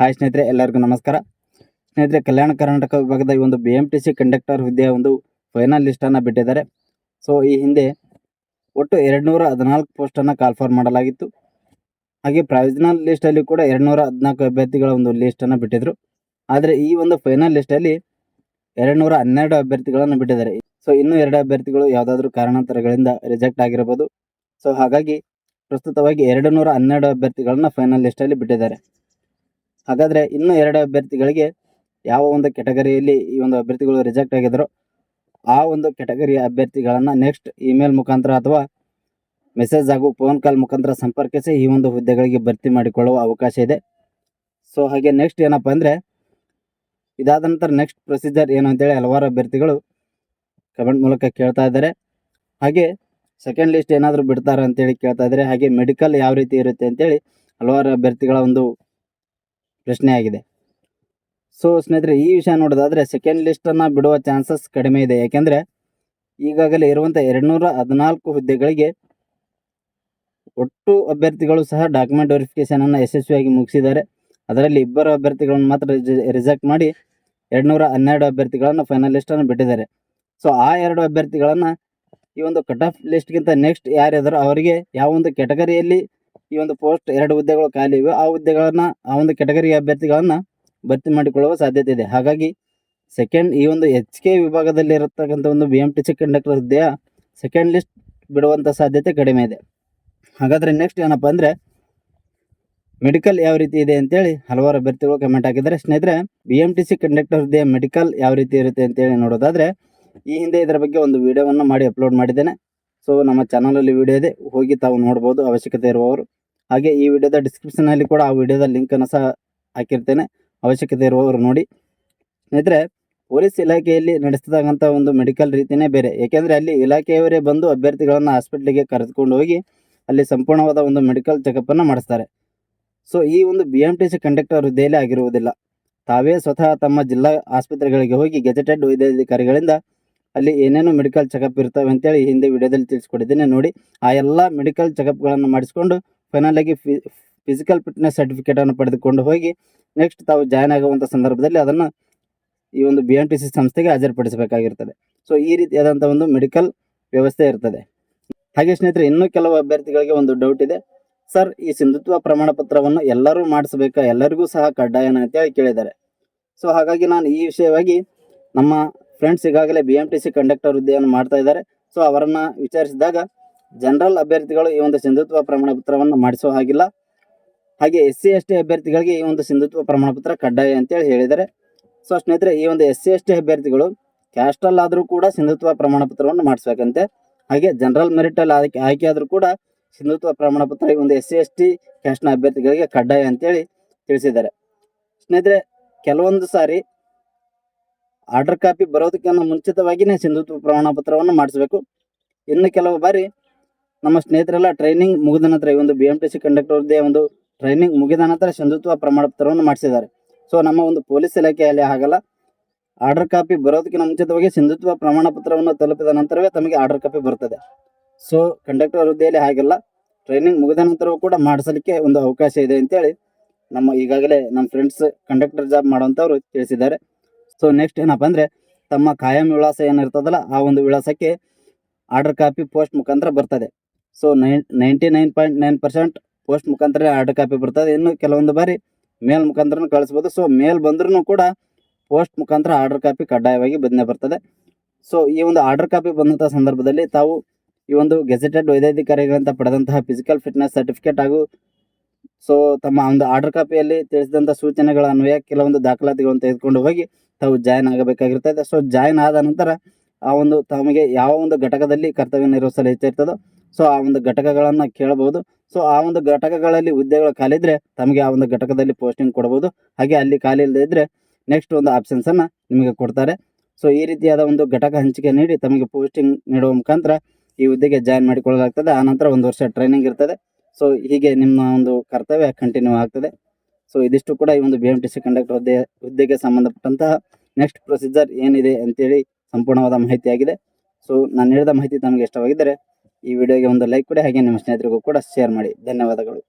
Hi ಸ್ನೇಹಿತರೆ, ಎಲ್ಲರಿಗೂ ನಮಸ್ಕಾರ. ಸ್ನೇಹಿತರೆ, ಕಲ್ಯಾಣ ಕರ್ನಾಟಕ ವಿಭಾಗದ ಈ ಒಂದು B M T C conductor ಹುದ್ದೆಯ ಒಂದು ಫೈನಲ್ ಲಿಸ್ಟನ್ನು ಬಿಟ್ಟಿದ್ದಾರೆ. ಸೊ ಈ ಹಿಂದೆ ಒಟ್ಟು ಎರಡುನೂರ ಹದಿನಾಲ್ಕು ಪೋಸ್ಟನ್ನು ಕಾಲ್ಫಾರ್ ಮಾಡಲಾಗಿತ್ತು. ಹಾಗೆ ಪ್ರಾವಿಷನಲ್ ಲಿಸ್ಟಲ್ಲಿ ಕೂಡ ಎರಡುನೂರ ಹದಿನಾಲ್ಕು ಅಭ್ಯರ್ಥಿಗಳ ಒಂದು ಲಿಸ್ಟನ್ನು ಬಿಟ್ಟಿದ್ರು. ಆದರೆ ಈ ಒಂದು ಫೈನಲ್ ಲಿಸ್ಟಲ್ಲಿ ಎರಡುನೂರ ಹನ್ನೆರಡು ಅಭ್ಯರ್ಥಿಗಳನ್ನು ಬಿಟ್ಟಿದ್ದಾರೆ. ಸೊ ಇನ್ನೂ ಎರಡು ಅಭ್ಯರ್ಥಿಗಳು ಯಾವುದಾದ್ರೂ ಕಾರಣಾಂತರಗಳಿಂದ ರಿಜೆಕ್ಟ್ ಆಗಿರಬಹುದು ಸೊ ಹಾಗಾಗಿ ಪ್ರಸ್ತುತವಾಗಿ ಎರಡು ನೂರ ಹನ್ನೆರಡು ಅಭ್ಯರ್ಥಿಗಳನ್ನ ಫೈನಲ್ ಲಿಸ್ಟಲ್ಲಿ ಬಿಟ್ಟಿದ್ದಾರೆ. ಹಾಗಾದರೆ ಇನ್ನೂ ಎರಡು ಅಭ್ಯರ್ಥಿಗಳಿಗೆ ಯಾವ ಒಂದು ಕೆಟಗರಿಯಲ್ಲಿ ಈ ಒಂದು ಅಭ್ಯರ್ಥಿಗಳು ರಿಜೆಕ್ಟ್ ಆಗಿದ್ರು ಆ ಒಂದು ಕೆಟಗರಿಯ ಅಭ್ಯರ್ಥಿಗಳನ್ನು ನೆಕ್ಸ್ಟ್ ಇಮೇಲ್ ಮುಖಾಂತರ ಅಥವಾ ಮೆಸೇಜ್ ಹಾಗೂ ಫೋನ್ ಕಾಲ್ ಮುಖಾಂತರ ಸಂಪರ್ಕಿಸಿ ಈ ಒಂದು ಹುದ್ದೆಗಳಿಗೆ ಭರ್ತಿ ಮಾಡಿಕೊಳ್ಳುವ ಅವಕಾಶ ಇದೆ. ಸೊ ಹಾಗೆ ನೆಕ್ಸ್ಟ್ ಏನಪ್ಪ ಅಂದರೆ ಇದಾದ ನಂತರ ನೆಕ್ಸ್ಟ್ ಪ್ರೊಸೀಜರ್ ಏನು ಅಂತೇಳಿ ಹಲವಾರು ಅಭ್ಯರ್ಥಿಗಳು ಕಮೆಂಟ್ ಮೂಲಕ ಕೇಳ್ತಾ ಇದ್ದಾರೆ. ಹಾಗೆ ಸೆಕೆಂಡ್ ಲಿಸ್ಟ್ ಏನಾದರೂ ಬಿಡ್ತಾರ ಅಂತೇಳಿ ಕೇಳ್ತಾ ಇದ್ದಾರೆ. ಹಾಗೆ ಮೆಡಿಕಲ್ ಯಾವ ರೀತಿ ಇರುತ್ತೆ ಅಂತೇಳಿ ಹಲವಾರು ಅಭ್ಯರ್ಥಿಗಳ ಒಂದು ಪ್ರಶ್ನೆ ಆಗಿದೆ. ಸೊ ಸ್ನೇಹಿತರೆ, ಈ ವಿಷಯ ನೋಡೋದಾದರೆ ಸೆಕೆಂಡ್ ಲಿಸ್ಟನ್ನು ಬಿಡುವ ಚಾನ್ಸಸ್ ಕಡಿಮೆ ಇದೆ. ಯಾಕೆಂದರೆ, ಈಗಾಗಲೇ ಇರುವಂಥ ಎರಡುನೂರ ಹದಿನಾಲ್ಕು ಹುದ್ದೆಗಳಿಗೆ ಒಟ್ಟು ಅಭ್ಯರ್ಥಿಗಳು ಸಹ ಡಾಕ್ಯುಮೆಂಟ್ ವೆರಿಫಿಕೇಷನನ್ನು ಯಶಸ್ವಿಯಾಗಿ ಮುಗಿಸಿದ್ದಾರೆ. ಅದರಲ್ಲಿ ಇಬ್ಬರು ಅಭ್ಯರ್ಥಿಗಳನ್ನು ಮಾತ್ರ ರಿಜೆಕ್ಟ್ ಮಾಡಿ ಎರಡುನೂರ ಹನ್ನೆರಡು ಅಭ್ಯರ್ಥಿಗಳನ್ನು ಫೈನಲ್ ಲಿಸ್ಟನ್ನು ಬಿಟ್ಟಿದ್ದಾರೆ. ಸೊ ಆ ಎರಡು ಅಭ್ಯರ್ಥಿಗಳನ್ನು ಈ ಒಂದು ಕಟ್ ಆಫ್ ಲಿಸ್ಟ್ಗಿಂತ ನೆಕ್ಸ್ಟ್ ಯಾರಿದ್ದಾರೋ ಅವರಿಗೆ ಯಾವ ಒಂದು ಕೆಟಗರಿಯಲ್ಲಿ ಈ ಒಂದು ಪೋಸ್ಟ್ ಎರಡು ಹುದ್ದೆಗಳು ಖಾಲಿ ಇವೆ. ಆ ಹುದ್ದೆಗಳನ್ನ, ಆ ಒಂದು ಕೆಟಗರಿ ಅಭ್ಯರ್ಥಿಗಳನ್ನ ಭರ್ತಿ ಮಾಡಿಕೊಳ್ಳುವ ಸಾಧ್ಯತೆ ಇದೆ. ಹಾಗಾಗಿ ಸೆಕೆಂಡ್ ಈ ಒಂದು ಎಚ್ ಕೆ ವಿಭಾಗದಲ್ಲಿ ಇರತಕ್ಕಂಥ ಒಂದು B M T C conductor ಹುದ್ದೆಯ ಸೆಕೆಂಡ್ ಲಿಸ್ಟ್ ಬಿಡುವಂಥ ಸಾಧ್ಯತೆ ಕಡಿಮೆ ಇದೆ. ಹಾಗಾದರೆ ನೆಕ್ಸ್ಟ್ ಏನಪ್ಪ ಅಂದರೆ ಮೆಡಿಕಲ್ ಯಾವ ರೀತಿ ಇದೆ ಅಂತೇಳಿ ಹಲವಾರು ಅಭ್ಯರ್ಥಿಗಳು ಕಮೆಂಟ್ ಹಾಕಿದ್ದಾರೆ. ಸ್ನೇಹಿತರೆ B M T C conductor ಹುದ್ದೆಯ ಮೆಡಿಕಲ್ ಯಾವ ರೀತಿ ಇರುತ್ತೆ ಅಂತೇಳಿ ನೋಡೋದಾದರೆ ಈ ಹಿಂದೆ ಇದರ ಬಗ್ಗೆ ಒಂದು ವಿಡಿಯೋವನ್ನು ಮಾಡಿ ಅಪ್ಲೋಡ್ ಮಾಡಿದ್ದೇನೆ. ಸೊ ನಮ್ಮ ಚಾನಲಲ್ಲಿ ವಿಡಿಯೋ ಇದೆ. ಹೋಗಿ ತಾವು ನೋಡ್ಬೋದು. ಅವಶ್ಯಕತೆ ಇರುವವರು ಹಾಗೆ ಈ ವಿಡಿಯೋದ ಡಿಸ್ಕ್ರಿಪ್ಷನಲ್ಲಿ ಕೂಡ ಆ ವಿಡಿಯೋದ ಲಿಂಕನ್ನು ಸಹ ಹಾಕಿರ್ತೇನೆ. ಅವಶ್ಯಕತೆ ಇರುವವರು ನೋಡಿ. ಸ್ನೇಹಿತರೆ, ಪೊಲೀಸ್ ಇಲಾಖೆಯಲ್ಲಿ ನಡೆಸ್ತಕ್ಕಂಥ ಒಂದು ಮೆಡಿಕಲ್ ರೀತಿಯೇ ಬೇರೆ. ಏಕೆಂದರೆ ಅಲ್ಲಿ ಇಲಾಖೆಯವರೇ ಬಂದು ಅಭ್ಯರ್ಥಿಗಳನ್ನು ಹಾಸ್ಪಿಟ್ಲಿಗೆ ಕರೆದುಕೊಂಡು ಹೋಗಿ ಅಲ್ಲಿ ಸಂಪೂರ್ಣವಾದ ಒಂದು ಮೆಡಿಕಲ್ ಚೆಕಪ್ಪನ್ನು ಮಾಡಿಸ್ತಾರೆ. ಸೊ ಈ ಒಂದು B M T C conductor ಹುದ್ದೆಯಲ್ಲಿ ಆಗಿರುವುದಿಲ್ಲ. ತಾವೇ ಸ್ವತಃ ತಮ್ಮ ಜಿಲ್ಲಾ ಆಸ್ಪತ್ರೆಗಳಿಗೆ ಹೋಗಿ ಗೆಜೆಟೆಡ್ ವೈದ್ಯಾಧಿಕಾರಿಗಳಿಂದ ಅಲ್ಲಿ ಏನೇನು ಮೆಡಿಕಲ್ ಚೆಕಪ್ ಇರ್ತವೆ ಅಂತೇಳಿ ಹಿಂದೆ ವಿಡಿಯೋದಲ್ಲಿ ತಿಳಿಸ್ಕೊಟ್ಟಿದ್ದೇನೆ ನೋಡಿ. ಆ ಎಲ್ಲ ಮೆಡಿಕಲ್ ಚೆಕಪ್ಗಳನ್ನು ಮಾಡಿಸ್ಕೊಂಡು ಫೈನಲ್ ಆಗಿ ಫಿಸಿಕಲ್ ಫಿಟ್ನೆಸ್ ಸರ್ಟಿಫಿಕೇಟನ್ನು ಪಡೆದುಕೊಂಡು ಹೋಗಿ ನೆಕ್ಸ್ಟ್ ತಾವು ಜಾಯ್ನ್ ಆಗುವಂಥ ಸಂದರ್ಭದಲ್ಲಿ ಅದನ್ನು ಈ ಒಂದು ಬಿ ಎನ್ ಟಿ ಸಿ ಸಂಸ್ಥೆಗೆ ಹಾಜರುಪಡಿಸಬೇಕಾಗಿರ್ತದೆ. ಸೊ ಈ ರೀತಿಯಾದಂಥ ಒಂದು ಮೆಡಿಕಲ್ ವ್ಯವಸ್ಥೆ ಇರ್ತದೆ. ಹಾಗೆ ಸ್ನೇಹಿತರೆ, ಇನ್ನೂ ಕೆಲವು ಅಭ್ಯರ್ಥಿಗಳಿಗೆ ಒಂದು ಡೌಟ್ ಇದೆ. ಸರ್ ಈ ಸಿಂಧುತ್ವ ಪ್ರಮಾಣ ಪತ್ರವನ್ನು ಎಲ್ಲರೂ ಮಾಡಿಸ್ಬೇಕಾ? ಎಲ್ಲರಿಗೂ ಸಹ ಕಡ್ಡಾಯನ ಅಂತೇಳಿ ಕೇಳಿದ್ದಾರೆ. ಸೊ ಹಾಗಾಗಿ ನಾನು ಈ ವಿಷಯವಾಗಿ ನಮ್ಮ ಫ್ರೆಂಡ್ಸ್ ಈಗಾಗಲೇ B M T C conductor ಹುದ್ದೆಯನ್ನು ಮಾಡ್ತಾ ಇದ್ದಾರೆ. ಸೊ ಅವರನ್ನು ವಿಚಾರಿಸಿದಾಗ ಜನರಲ್ ಅಭ್ಯರ್ಥಿಗಳು ಈ ಒಂದು ಸಿಂಧುತ್ವ ಪ್ರಮಾಣ ಪತ್ರವನ್ನು ಮಾಡಿಸೋ ಹಾಗಿಲ್ಲ. ಹಾಗೆ ಎಸ್ ಸಿ, ಎಸ್ ಟಿ ಅಭ್ಯರ್ಥಿಗಳಿಗೆ ಈ ಒಂದು ಸಿಂಧುತ್ವ ಪ್ರಮಾಣ ಪತ್ರ ಕಡ್ಡಾಯ ಅಂತೇಳಿ ಹೇಳಿದ್ದಾರೆ. ಸೊ, ಸ್ನೇಹಿತರೆ, ಈ ಒಂದು ಎಸ್ ಸಿ, ಎಸ್ ಟಿ ಅಭ್ಯರ್ಥಿಗಳು ಕ್ಯಾಸ್ಟಲ್ ಆದರೂ ಕೂಡ ಸಿಂಧುತ್ವ ಪ್ರಮಾಣ ಪತ್ರವನ್ನು ಮಾಡಿಸ್ಬೇಕಂತೆ. ಹಾಗೆ ಜನರಲ್ ಮೆರಿಟಲ್ಲಿ ಆಯ್ಕೆ ಆಯ್ಕೆ ಆದರೂ ಕೂಡ ಸಿಂಧುತ್ವ ಪ್ರಮಾಣ ಪತ್ರ ಈ ಒಂದು ಎಸ್ ಸಿ, ಎಸ್ ಟಿ ಕ್ಯಾಸ್ಟ್ನ ಅಭ್ಯರ್ಥಿಗಳಿಗೆ ಕಡ್ಡಾಯ ಅಂತೇಳಿ ತಿಳಿಸಿದ್ದಾರೆ. ಸ್ನೇಹಿತರೆ, ಕೆಲವೊಂದು ಸಾರಿ ಆರ್ಡರ್ ಕಾಪಿ ಬರೋದಕ್ಕಿಂತ ಮುಂಚಿತವಾಗಿಯೇ ಸಿಂಧುತ್ವ ಪ್ರಮಾಣ ಪತ್ರವನ್ನು ಮಾಡಿಸಬೇಕು. ಇನ್ನು ಕೆಲವು ಬಾರಿ ನಮ್ಮ ಸ್ನೇಹಿತರೆಲ್ಲ ಟ್ರೈನಿಂಗ್ ಮುಗಿದ ನಂತರ ಈ ಒಂದು B M T C conductor ಹುದ್ದೆ ಒಂದು ಟ್ರೈನಿಂಗ್ ಮುಗಿದ ನಂತರ ಸಿಂಧುತ್ವ ಪ್ರಮಾಣ ಪತ್ರವನ್ನು ಮಾಡಿಸಿದ್ದಾರೆ. ಸೊ ನಮ್ಮ ಒಂದು ಪೊಲೀಸ್ ಇಲಾಖೆಯಲ್ಲಿ ಹಾಗಲ್ಲ. ಆರ್ಡರ್ ಕಾಪಿ ಬರೋದಕ್ಕಿಂತ ಮುಂಚಿತವಾಗಿ ಸಿಂಧುತ್ವ ಪ್ರಮಾಣ ಪತ್ರವನ್ನು ತಲುಪಿದ ನಂತರವೇ ತಮಗೆ ಆರ್ಡರ್ ಕಾಪಿ ಬರ್ತದೆ. ಸೊ ಕಂಡಕ್ಟರ್ ಹುದ್ದೆಯಲ್ಲಿ ಹಾಗೆಲ್ಲ. ಟ್ರೈನಿಂಗ್ ಮುಗಿದ ನಂತರವೂ ಕೂಡ ಮಾಡಿಸಲಿಕ್ಕೆ ಒಂದು ಅವಕಾಶ ಇದೆ ಅಂತೇಳಿ ನಮ್ಮ ಈಗಾಗಲೇ ನಮ್ಮ ಫ್ರೆಂಡ್ಸ್ ಕಂಡಕ್ಟರ್ ಜಾಬ್ ಮಾಡೋಂಥವ್ರು ತಿಳಿಸಿದ್ದಾರೆ. ಸೊ ನೆಕ್ಸ್ಟ್ ಏನಪ್ಪ ಅಂದರೆ ತಮ್ಮ ಕಾಯಂ ವಿಳಾಸ ಏನಿರ್ತದಲ್ಲ, ಆ ಒಂದು ವಿಳಾಸಕ್ಕೆ ಆರ್ಡರ್ ಕಾಪಿ ಪೋಸ್ಟ್ ಮುಖಾಂತರ ಬರ್ತದೆ. So nine ninety nine point nine percent post ಮುಖಾಂತರ ಆರ್ಡರ್ ಕಾಪಿ ಬರ್ತದೆ. ಇನ್ನು ಕೆಲವೊಂದು ಬಾರಿ ಮೇಲ್ ಮುಖಾಂತರ ಕಳಿಸ್ಬೋದು. ಸೊ ಮೇಲ್ ಬಂದ್ರೂ ಕೂಡ ಪೋಸ್ಟ್ ಮುಖಾಂತರ ಆರ್ಡರ್ ಕಾಪಿ ಕಡ್ಡಾಯವಾಗಿ ಬಂದೇ ಬರ್ತದೆ. ಸೊ ಈ ಒಂದು ಆರ್ಡರ್ ಕಾಪಿ ಬಂದಂಥ ಸಂದರ್ಭದಲ್ಲಿ ತಾವು ಈ ಒಂದು ಗೆಜೆಟೆಡ್ ವೈದ್ಯಾಧಿಕಾರಿಗಳಿಂದ ಪಡೆದಂತಹ ಫಿಸಿಕಲ್ ಫಿಟ್ನೆಸ್ ಸರ್ಟಿಫಿಕೇಟ್ ಹಾಗೂ ಸೊ ತಮ್ಮ ಒಂದು ಆರ್ಡರ್ ಕಾಪಿಯಲ್ಲಿ ತಿಳಿಸಿದಂಥ ಸೂಚನೆಗಳ ಅನ್ವಯ ಕೆಲವೊಂದು ದಾಖಲಾತಿಗಳನ್ನು ತೆಗೆದುಕೊಂಡು ಹೋಗಿ ತಾವು ಜಾಯ್ನ್ ಆಗಬೇಕಾಗಿರ್ತದೆ ಸೊ ಜಾಯ್ನ್ ಆದ ನಂತರ ಆ ಒಂದು ತಮಗೆ ಯಾವ ಒಂದು ಘಟಕದಲ್ಲಿ ಕರ್ತವ್ಯ ನಿರ್ವಹಿಸಲು ಇಚ್ಛಿರ್ತದೋ ಸೊ ಆ ಒಂದು ಘಟಕಗಳನ್ನು ಕೇಳಬಹುದು ಸೊ ಆ ಒಂದು ಘಟಕಗಳಲ್ಲಿ ಹುದ್ದೆಗಳು ಖಾಲಿ ಇದ್ದರೆ ತಮಗೆ ಆ ಒಂದು ಘಟಕದಲ್ಲಿ ಪೋಸ್ಟಿಂಗ್ ಕೊಡಬಹುದು ಹಾಗೆ ಅಲ್ಲಿ ಖಾಲಿ ಇಲ್ಲದೆ ಇದ್ದರೆ ನೆಕ್ಸ್ಟ್ ಒಂದು ಆಪ್ಷನ್ಸನ್ನು ನಿಮಗೆ ಕೊಡ್ತಾರೆ. ಸೊ ಈ ರೀತಿಯಾದ ಒಂದು ಘಟಕ ಹಂಚಿಕೆ ನೀಡಿ ತಮಗೆ ಪೋಸ್ಟಿಂಗ್ ನೀಡುವ ಮುಖಾಂತರ ಈ ಹುದ್ದೆಗೆ ಜಾಯ್ನ್ ಮಾಡಿಕೊಳ್ಳಲಾಗ್ತದೆ. ಆನಂತರ ಒಂದು ವರ್ಷ ಟ್ರೈನಿಂಗ್ ಇರ್ತದೆ. ಸೊ ಹೀಗೆ ನಿಮ್ಮ ಒಂದು ಕರ್ತವ್ಯ ಕಂಟಿನ್ಯೂ ಆಗ್ತದೆ. ಸೊ ಇದಿಷ್ಟು ಕೂಡ ಈ ಒಂದು B M T C conductor ಹುದ್ದೆ, ಹುದ್ದೆಗೆ ಸಂಬಂಧಪಟ್ಟಂತಹ ನೆಕ್ಸ್ಟ್ ಪ್ರೊಸೀಜರ್ ಏನಿದೆ ಅಂತೇಳಿ ಸಂಪೂರ್ಣವಾದ ಮಾಹಿತಿಯಾಗಿದೆ. ಸೊ ನಾನು ಹೇಳಿದ ಮಾಹಿತಿ ತಮಗೆ ಇಷ್ಟವಾಗಿದ್ದರೆ ಈ ವಿಡಿಯೋಗೆ ಒಂದು ಲೈಕ್ ಕೊಡಿ ಹಾಗೆ ನಿಮ್ಮ ಸ್ನೇಹಿತರಿಗೂ ಕೂಡ ಶೇರ್ ಮಾಡಿ. ಧನ್ಯವಾದಗಳು.